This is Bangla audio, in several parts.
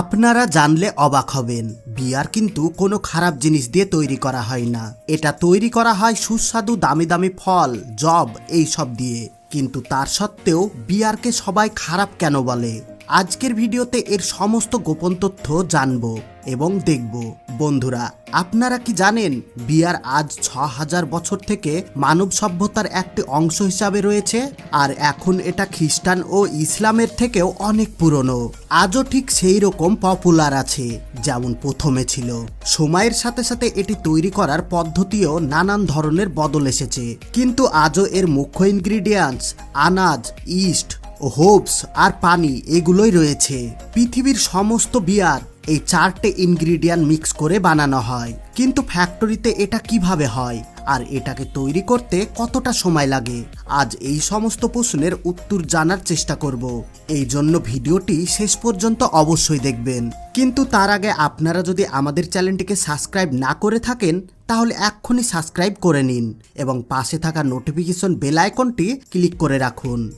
আপনারা জানলে অবাক হবেন, বিয়ার কিন্তু কোনো খারাপ জিনিস দিয়ে তৈরি করা হয় না। এটা তৈরি করা হয় সুস্বাদু দামি দামি ফল, জব, এই সব দিয়ে। কিন্তু তার সত্ত্বেও বিয়ারকে সবাই খারাপ কেন বলে? আজকের ভিডিওতে এর সমস্ত গোপন তথ্য জানব এবং দেখব। বন্ধুরা আপনারা কি জানেন বিয়ার আজ ছ হাজার বছর থেকে মানব সভ্যতার একটি অংশ হিসাবে রয়েছে? আর এখন এটা খ্রিস্টান ও ইসলামের থেকেও অনেক পুরনো। আজও ঠিক সেই রকম পপুলার আছে, যেমন প্রথমে ছিল। সময়ের সাথে সাথে এটি তৈরি করার পদ্ধতিও নানান ধরনের বদল এসেছে। কিন্তু আজও এর মুখ্য ইনগ্রিডিয়েন্টস আনাজ, ইস্ট, হোপস আর পানি এগুলোই রয়েছে। পৃথিবীর সমস্ত বিয়ার এই চারটে ইনগ্রিডিয়েন্ট মিক্স করে বানানো হয়। কিন্তু ফ্যাক্টরিতে এটা কীভাবে হয়? আর এটাকে তৈরি করতে কতটা সময় লাগে? আজ এই সমস্ত প্রশ্নের উত্তর জানার চেষ্টা করব। এই জন্য ভিডিওটি শেষ পর্যন্ত অবশ্যই দেখবেন। কিন্তু তার আগে আপনারা যদি আমাদের চ্যানেলটিকে সাবস্ক্রাইব না করে থাকেন, তাহলে এক্ষুনি সাবস্ক্রাইব করে নিন এবং পাশে থাকা নোটিফিকেশন বেল আইকনটি ক্লিক করে রাখুন।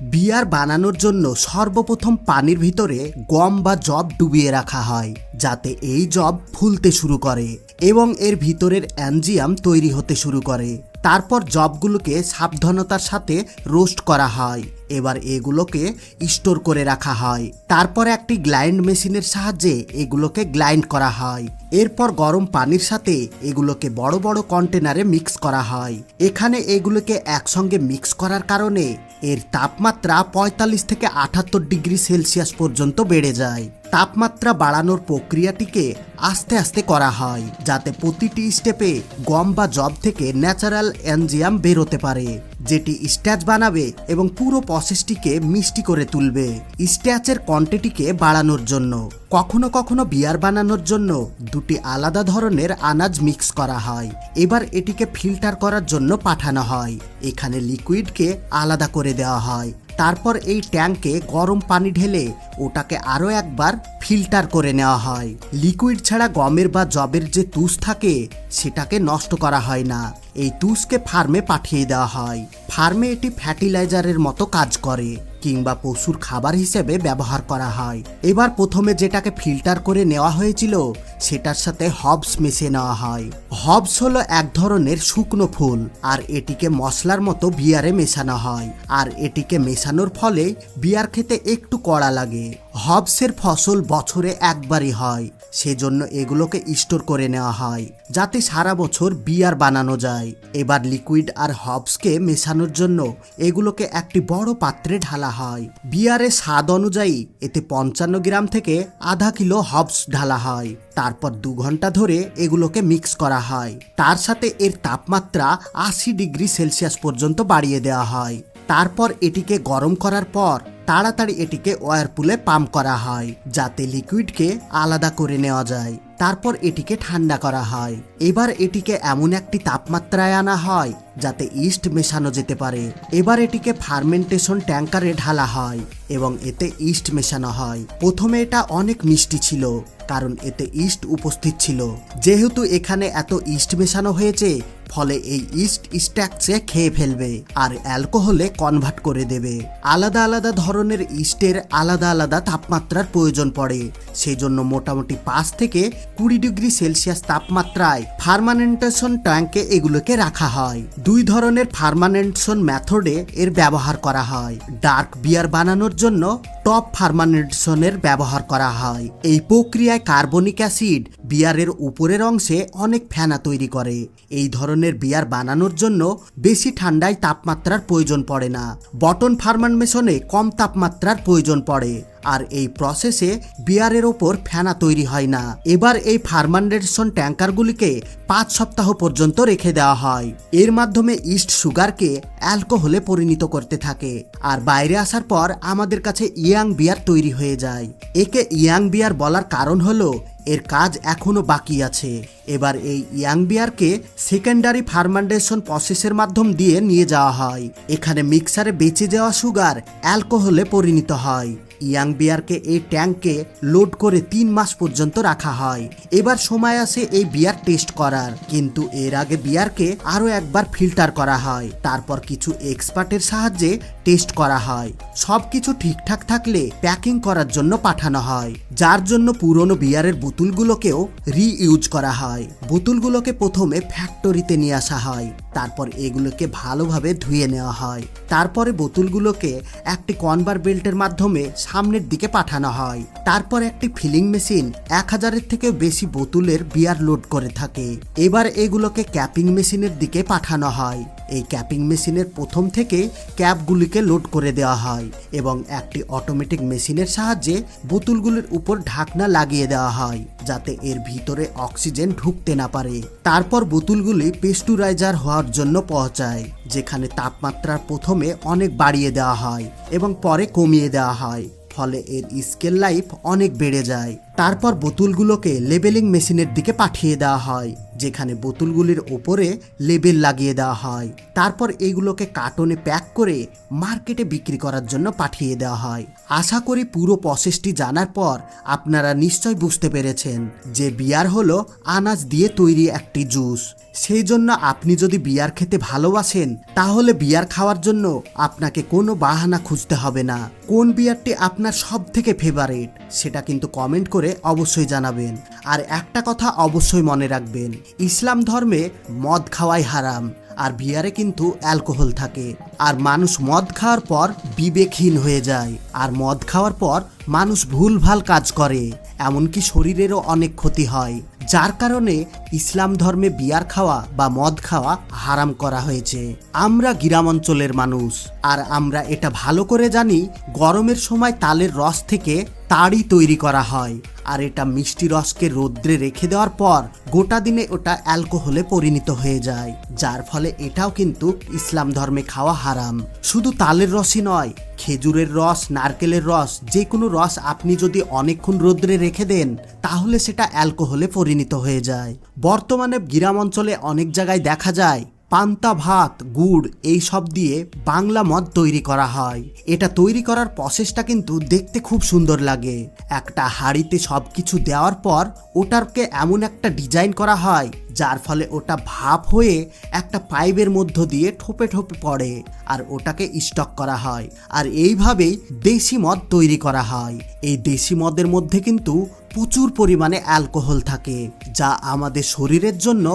বিয়ার বানানোর জন্য সর্বপ্রথম পানির ভিতরে গম বা জব ডুবিয়ে রাখা হয়, যাতে এই জব ফুলতে শুরু করে এবং এর ভিতরের অ্যানজিয়াম তৈরি হতে শুরু করে। তারপর জবগুলোকে সাবধানতার সাথে রোস্ট করা হয়, এবার এগুলোকে স্টোর করে রাখা হয়। তারপর একটি গ্লাইন্ড মেশিনের সাহায্যে এগুলোকে গ্লাইন্ড করা হয়। এরপর গরম পানির সাথে এগুলোকে বড় বড় কন্টেনারে মিক্স করা হয়। এখানে এগুলোকে একসঙ্গে মিক্স করার কারণে এর তাপমাত্রা পঁয়তাল্লিশ থেকে আটাত্তর ডিগ্রি সেলসিয়াস পর্যন্ত বেড়ে যায়। তাপমাত্রা বাড়ানোর প্রক্রিয়াটিকে আস্তে আস্তে করা হয়, যাতে প্রতিটি স্টেপে গম বা জব থেকে ন্যাচারাল অ্যানজিয়াম বেরোতে পারে। যেটি স্ট্যাচ বানাবে এবং পুরো প্রসেসটিকে মিষ্টি করে তুলবে। স্ট্যাচের কোয়ান্টিটিকে বাড়ানোর জন্য, কখনো কখনো বিয়ার বানানোর জন্য দুটি আলাদা ধরনের আনাজ মিক্স করা হয়। এবার এটিকে ফিল্টার করার জন্য পাঠানো হয়। এখানে লিকুইডকে আলাদা করে দেওয়া হয়। তারপর এই ট্যাঙ্কে গরম পানি ঢেলে ওটাকে আরও একবার ফিল্টার করে নেওয়া হয়। লিকুইড ছাড়া গমের বা জবের যে তুষ থাকে, সেটাকে নষ্ট করা হয় না। এই তুষকে ফার্মে পাঠিয়ে দেওয়া হয়। ফার্মে এটি ফার্টিলাইজারের মতো কাজ করে, কিংবা পশুর খাবার হিসেবে ব্যবহার করা হয়। এবার প্রথমে যেটাকে ফিল্টার করে নেওয়া হয়েছিল সেটার সাথে হবস মিশিয়ে নেওয়া হয়। হবস হলো এক ধরনের শুকনো ফুল, আর এটিকে মশলার মতো বিয়ারে মেশানো হয়। আর এটিকে মেশানোর ফলে বিয়ার খেতে একটু কড়া লাগে। হবসের ফসল বছরে একবারই হয়, সেজন্য এগুলোকে স্টোর করে নেওয়া হয়, যাতে সারা বছর বিয়ার বানানো যায়। এবার লিকুইড আর হবসকে মেশানোর জন্য এগুলোকে একটি বড় পাত্রে ঢালা হয়। বিয়ারের স্বাদ অনুযায়ী এতে পঞ্চান্ন গ্রাম থেকে আধা কিলো হবস ঢালা হয়। তারপর দু ঘণ্টা ধরে এগুলোকে মিক্স করা হয়। তার সাথে এর তাপমাত্রা আশি ডিগ্রি সেলসিয়াস পর্যন্ত বাড়িয়ে দেওয়া হয়। তারপর এটিকে গরম করার পর তাড়াতাড়ি এটিকে ওয়ারপুলে পাম্প করা হয়, যাতে লিকুইডকে আলাদা করে নেওয়া যায়। তারপর এটিকে ঠান্ডা করা হয়। এবার এটিকে এমন একটি তাপমাত্রায় আনা হয়, যাতে ইস্ট মেশানো যেতে পারে। এবার এটিকে ফার্মেন্টেশন ট্যাঙ্কারে ঢালা হয় এবং এতে ইস্ট মেশানো হয়। প্রথমে এটা অনেক মিষ্টি ছিল, কারণ এতে ইস্ট উপস্থিত ছিল। যেহেতু এখানে এত ইস্ট মেশানো হয়েছে ফলে এই ইস্ট স্ট্যাকসে খেয়ে ফেলবে আর অ্যালকোহলে কনভার্ট করে দেবে। আলাদা আলাদা ধরনের ইস্টের আলাদা আলাদা তাপমাত্রার প্রয়োজন পড়ে। সেই জন্য মোটামুটি পাঁচ থেকে কুড়ি ডিগ্রি সেলসিয়াস তাপমাত্রায় ফার্মানেন্টেশন ট্যাঙ্কে এগুলোকে রাখা হয়। দুই ধরনের ফার্মানেন্টেশন মেথডে এর ব্যবহার করা হয়। ডার্ক বিয়ার বানানোর জন্য টপ ফার্মানেশনের ব্যবহার করা হয়। এই প্রক্রিয়ায় কার্বনিক অ্যাসিড বিয়ারের উপরের অংশে অনেক ফেনা তৈরি করে। এই ধরনের বিয়ার বানানোর জন্য বেশি ঠান্ডায় তাপমাত্রার প্রয়োজন পড়ে না। বটন ফার্মানমেশনে কম তাপমাত্রার প্রয়োজন পড়ে। আর এই প্রসেসে বিয়ারের ওপর ফেনা তৈরি হয় না। এবার এই ফার্মান্ডেশন ট্যাঙ্কারগুলিকে পাঁচ সপ্তাহ পর্যন্ত রেখে দেওয়া হয়। এর মাধ্যমে ইস্ট সুগারকে অ্যালকোহলে পরিণত করতে থাকে। আর বাইরে আসার পর আমাদের কাছে ইয়াং বিয়ার তৈরি হয়ে যায়। একে ইয়াং বিয়ার বলার কারণ হলো, এর কাজ এখনও বাকি আছে। এবার এই ইয়াং বিয়ারকে সেকেন্ডারি ফার্মান্ডেশন প্রসেসের মাধ্যম দিয়ে নিয়ে যাওয়া হয়। এখানে মিক্সারে বেঁচে যাওয়া সুগার অ্যালকোহলে পরিণত হয়। ইয়াং বিয়ারকে এই ট্যাঙ্কে লোড করে তিন মাস পর্যন্ত রাখা হয়। এবার সময় আসে এই বিয়ার টেস্ট করার। কিন্তু এর আগে বিয়ারকে আরও একবার ফিল্টার করা হয়। তারপর কিছু এক্সপার্টের সাহায্যে টেস্ট করা হয়। সব কিছু ঠিকঠাক থাকলে প্যাকিং করার জন্য পাঠানো হয়। যার জন্য পুরনো বিয়ারের বোতলগুলোকেও রিইউজ করা হয়। বোতলগুলোকে প্রথমে ফ্যাক্টরিতে নিয়ে আসা হয়। তারপর এগুলোকে ভালোভাবে ধুয়ে নেওয়া হয়। তারপরে বোতলগুলোকে একটি কনভার বেল্টের মাধ্যমে সামনের দিকে পাঠানো হয়। তারপর একটি ফিলিং মেশিন এক হাজারের থেকে বেশি বোতলের বিয়ার লোড করে থাকে। এবার এগুলোকে ক্যাপিং মেশিনের দিকে পাঠানো হয়। এই ক্যাপিং মেশিনের প্রথম থেকে ক্যাপগুলিকে লোড করে দেওয়া হয় এবং একটি অটোমেটিক মেশিনের সাহায্যে বোতলগুলির উপর ঢাকনা লাগিয়ে দেওয়া হয় যাতে এর ভিতরে অক্সিজেন ঢুকতে না পারে। তারপর বোতলগুলি পেস্টুরাইজার হওয়ার জন্য পৌঁছায়, যেখানে তাপমাত্রার প্রথমে অনেক বাড়িয়ে দেওয়া হয় এবং পরে কমিয়ে দেওয়া হয়। ফলে এর স্কেল লাইফ অনেক বেড়ে যায়। তারপর বোতলগুলোকে লেবেলিং মেশিনের দিকে পাঠিয়ে দেওয়া হয়, যেখানে বোতলগুলির ওপরে লেবেল লাগিয়ে দেওয়া হয়। তারপর এগুলোকে কার্টনে প্যাক করে মার্কেটে বিক্রি করার জন্য পাঠিয়ে দেওয়া হয়। আশা করি পুরো প্রসেসটি জানার পর আপনারা নিশ্চয় বুঝতে পেরেছেন যে বিয়ার হলো আনাজ দিয়ে তৈরি একটি জুস। সেই জন্য আপনি যদি বিয়ার খেতে ভালোবাসেন, তাহলে বিয়ার খাওয়ার জন্য আপনাকে কোনো বাহানা খুঁজতে হবে না। কোন বিয়ারটি আপনার সব থেকে ফেভারিট সেটা কিন্তু কমেন্ট করে অবশ্যই জানাবেন। আর একটা কথা অবশ্যই মনে রাখবেন, ইসলাম ধর্মে মদ খাওয়াই হারাম। আর বিয়ারে কিন্তু অ্যালকোহল থাকে। আর মানুষ মদ খাওয়ার পর বিবেকহীন হয়ে যায়। আর মদ খাওয়ার পর মানুষ ভুলভাল কাজ করে। এমনকি শরীরেরও অনেক ক্ষতি হয়। যার কারণে ইসলাম ধর্মে বিয়ার খাওয়া বা মদ খাওয়া হারাম করা হয়েছে। আমরা গ্রাম অঞ্চলের মানুষ। আর আমরা এটা ভালো করে জানি, গরমের সময় তালের রস থেকে তাড়ি তৈরি করা হয়। আর এটা মিষ্টি রসকে রোদ্রে রেখে দেওয়ার পর গোটা দিনে ওটা অ্যালকোহলে পরিণত হয়ে যায়। যার ফলে এটাও কিন্তু ইসলাম ধর্মে খাওয়া হারাম। শুধু তালের রসই নয়, খেজুরের রস, নারকেলের রস, যে কোনো রস আপনি যদি অনেকক্ষণ রোদ্রে রেখে দেন, তাহলে সেটা অ্যালকোহলে পরিণত হয়ে যায়। বর্তমানে গ্রাম অঞ্চলে অনেক জায়গায় দেখা যায় পান্তা ভাত, গুড় এই সব দিয়ে বাংলা মদ তৈরি করা হয়। এটা তৈরি করার প্রসেসটা কিন্তু দেখতে খুব সুন্দর লাগে। একটা হাঁড়িতে সব কিছু দেওয়ার পর ওটারকে এমন একটা ডিজাইন করা হয়, যার ফলে ওটা ভাপ হয়ে একটা পাইপের মধ্য দিয়ে ঠোপে ঠোপে পড়ে আর ওটাকে স্টক করা হয়। আর এইভাবেই দেশি মদ তৈরি করা হয়। এই দেশি মদের মধ্যে কিন্তু প্রচুর পরিমাণে অ্যালকোহল থাকে, যা আমাদের শরীরের জন্য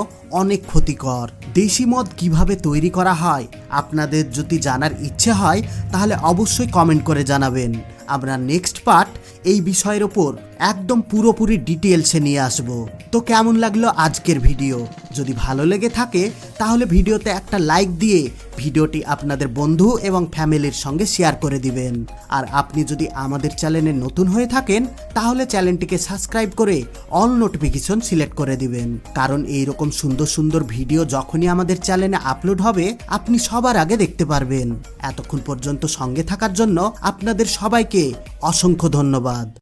অনেক ক্ষতিকর। দেশি মদ কীভাবে তৈরি করা হয়, আপনাদের যদি জানার ইচ্ছে হয়, তাহলে অবশ্যই কমেন্ট করে জানাবেন। আমরা নেক্সট পার্ট এই বিষয়ের ওপর একদম পুরোপুরি ডিটেলসে নিয়ে আসব। তো কেমন লাগল আজকের ভিডিও? যদি ভালো লেগে থাকে, তাহলে ভিডিওতে একটা লাইক দিয়ে ভিডিওটি আপনাদের বন্ধু এবং ফ্যামিলির সঙ্গে শেয়ার করে দিবেন। আর আপনি যদি আমাদের চ্যানেলে নতুন হয়ে থাকেন, তাহলে চ্যানেলটিকে সাবস্ক্রাইব করে অল নোটিফিকেশন সিলেক্ট করে দিবেন। কারণ এই রকম সুন্দর সুন্দর ভিডিও যখনই আমাদের চ্যানেলে আপলোড হবে, আপনি সবার আগে দেখতে পারবেন। এতক্ষণ পর্যন্ত সঙ্গে থাকার জন্য আপনাদের সবাইকে অসংখ্য ধন্যবাদ।